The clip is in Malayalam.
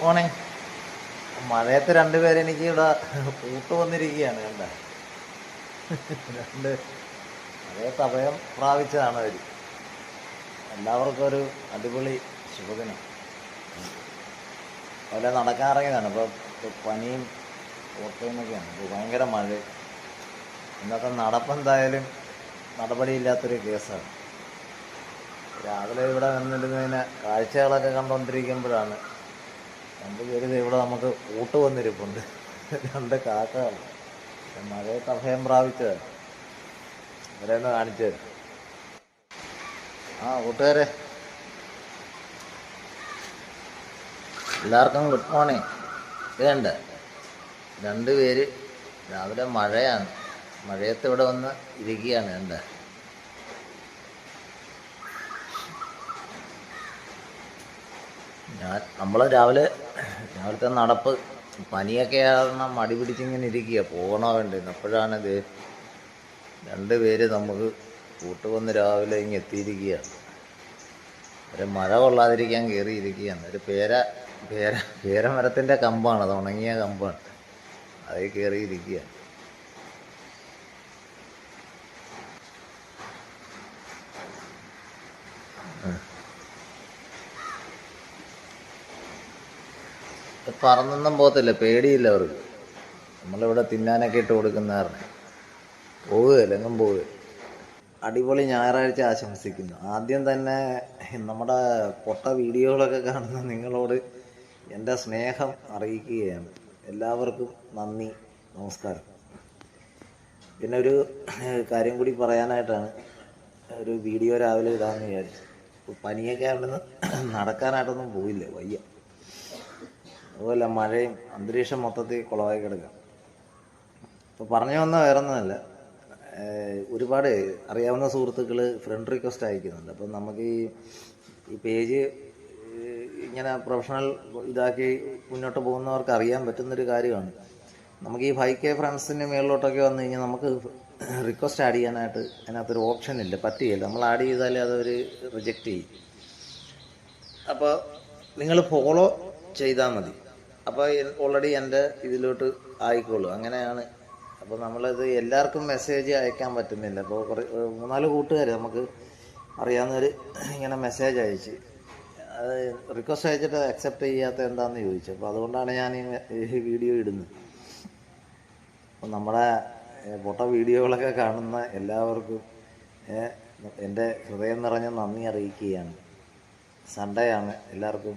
പോണേ മഴയത്ത് രണ്ടുപേരെ എനിക്ക് ഇവിടെ കൂട്ടു വന്നിരിക്കുകയാണ് കണ്ട? രണ്ട് മഴയത്ത് അഭയം പ്രാപിച്ചതാണ് അവർ എല്ലാവർക്കും ഒരു അടിപൊളി ശുഭദിനം. നടക്കാൻ ഇറങ്ങിയതാണ് ഇപ്പോൾ പനിയും ഓട്ടോന്നൊക്കെയാണ് ഇപ്പോൾ ഭയങ്കര മഴ. ഇന്നത്തെ നടപ്പെന്തായാലും നടപടിയില്ലാത്തൊരു കേസാണ്. രാവിലെ ഇവിടെ വന്നിരുന്നതിന് കാഴ്ചകളൊക്കെ കണ്ടുകൊണ്ടിരിക്കുമ്പോഴാണ് രണ്ട് പേര് ഇവിടെ നമുക്ക് കൂട്ട് വന്നിരിപ്പുണ്ട്. രണ്ട് കാക്ക മഴയത്ത് അഭയം പ്രാപിച്ചത് ഇവരെ ഒന്ന് കാണിച്ചു ആ കൂട്ടുകാരെ എല്ലാവർക്കും ഗുഡ് മോർണിംഗ്. ഇതുണ്ട് രണ്ട് പേര് രാവിലെ മഴയാണ്. മഴയത്ത് ഇവിടെ വന്ന് ഇരിക്കുകയാണ്. കണ്ടേ. ഞാൻ നമ്മൾ രാവിലെ രാവിലത്തെ നടപ്പ് പനിയൊക്കെ കാരണം മടി പിടിച്ചിങ്ങനെ ഇരിക്കുക പോകണോ വേണ്ടെന്ന്. അപ്പോഴാണ് ഇത് രണ്ട് പേര് നമുക്ക് കൂട്ടുവന്ന് രാവിലെ ഇങ്ങ് എത്തിയിരിക്കുകയാണ് ഒരു മഴ കൊള്ളാതിരിക്കാൻ കയറിയിരിക്കുകയാണ് ഒരു പേര പേര പേരമരത്തിന്റെ കമ്പാണ് അത് ഉണങ്ങിയ കമ്പാണ്. അതിൽ കയറിയിരിക്കുകയാണ് പറന്നൊന്നും പോകത്തില്ല പേടിയില്ല അവർക്ക്. നമ്മളിവിടെ തിന്നാനൊക്കെ ഇട്ട് കൊടുക്കുന്നവരുടെ പോവുകയില്ല എങ്ങും അടിപൊളി ഞായറാഴ്ച ആശംസിക്കുന്നു. ആദ്യം തന്നെ നമ്മുടെ പൊട്ട വീഡിയോകളൊക്കെ കാണുന്ന നിങ്ങളോട് എന്റെ സ്നേഹം അറിയിക്കുകയാണ്. എല്ലാവർക്കും നന്ദി നമസ്കാരം. പിന്നെ ഒരു കാര്യം കൂടി പറയാനായിട്ടാണ് ഒരു വീഡിയോ രാവിലെ ഇടാമെന്ന് വിചാരിച്ചു. പനിയൊക്കെ ആയിട്ടൊന്നും നടക്കാനായിട്ടൊന്നും പോയില്ല വയ്യ. അതുപോലെ മഴയും അന്തരീക്ഷം മൊത്തത്തിൽ കുളമായി കിടക്കുക. അപ്പോൾ പറഞ്ഞു വന്ന വേറെ ഒന്നുമല്ല ഒരുപാട് അറിയാവുന്ന സുഹൃത്തുക്കൾ ഫ്രണ്ട് റിക്വസ്റ്റ് അയക്കുന്നുണ്ട്. അപ്പം നമുക്ക് ഈ ഈ പേജ് ഇങ്ങനെ പ്രൊഫഷണൽ ഇതാക്കി മുന്നോട്ട് പോകുന്നവർക്ക് അറിയാൻ പറ്റുന്നൊരു കാര്യമാണ്. നമുക്ക് ഈ ഫൈവ് കെ ഫ്രണ്ട്സിന്റെ മേളിലോട്ടൊക്കെ വന്നു കഴിഞ്ഞാൽ നമുക്ക് റിക്വസ്റ്റ് ആഡ് ചെയ്യാനായിട്ട് അതിനകത്തൊരു ഓപ്ഷൻ ഇല്ല. പറ്റുകയില്ല നമ്മൾ ആഡ് ചെയ്താലേ അതവർ റിജക്റ്റ് ചെയ്യും. അപ്പോൾ നിങ്ങൾ ഫോളോ ചെയ്താൽ മതി. അപ്പോൾ ഓൾറെഡി എന്റെ ഇതിലോട്ട് ആയിക്കോളും. അങ്ങനെയാണ്. അപ്പോൾ നമ്മളത് എല്ലാവർക്കും മെസ്സേജ് അയക്കാൻ പറ്റുന്നില്ല. അപ്പോൾ കുറേ മൂന്നാൽ കൂട്ടുകാർ നമുക്ക് അറിയാവുന്നവർ ഇങ്ങനെ മെസ്സേജ് അയച്ച്. അത് റിക്വസ്റ്റ് അയച്ചിട്ട് അക്സെപ്റ്റ് ചെയ്യാത്ത എന്താണെന്ന് ചോദിച്ചു. അപ്പോൾ അതുകൊണ്ടാണ് ഞാൻ ഈ വീഡിയോ ഇടുന്നത്. അപ്പോൾ നമ്മുടെ പൊട്ട വീഡിയോകളൊക്കെ കാണുന്ന എല്ലാവർക്കും എന്റെ ഹൃദയം നിറഞ്ഞ നന്ദി അറിയിക്കുകയാണ്. സൺഡേ ആണ്. എല്ലാവർക്കും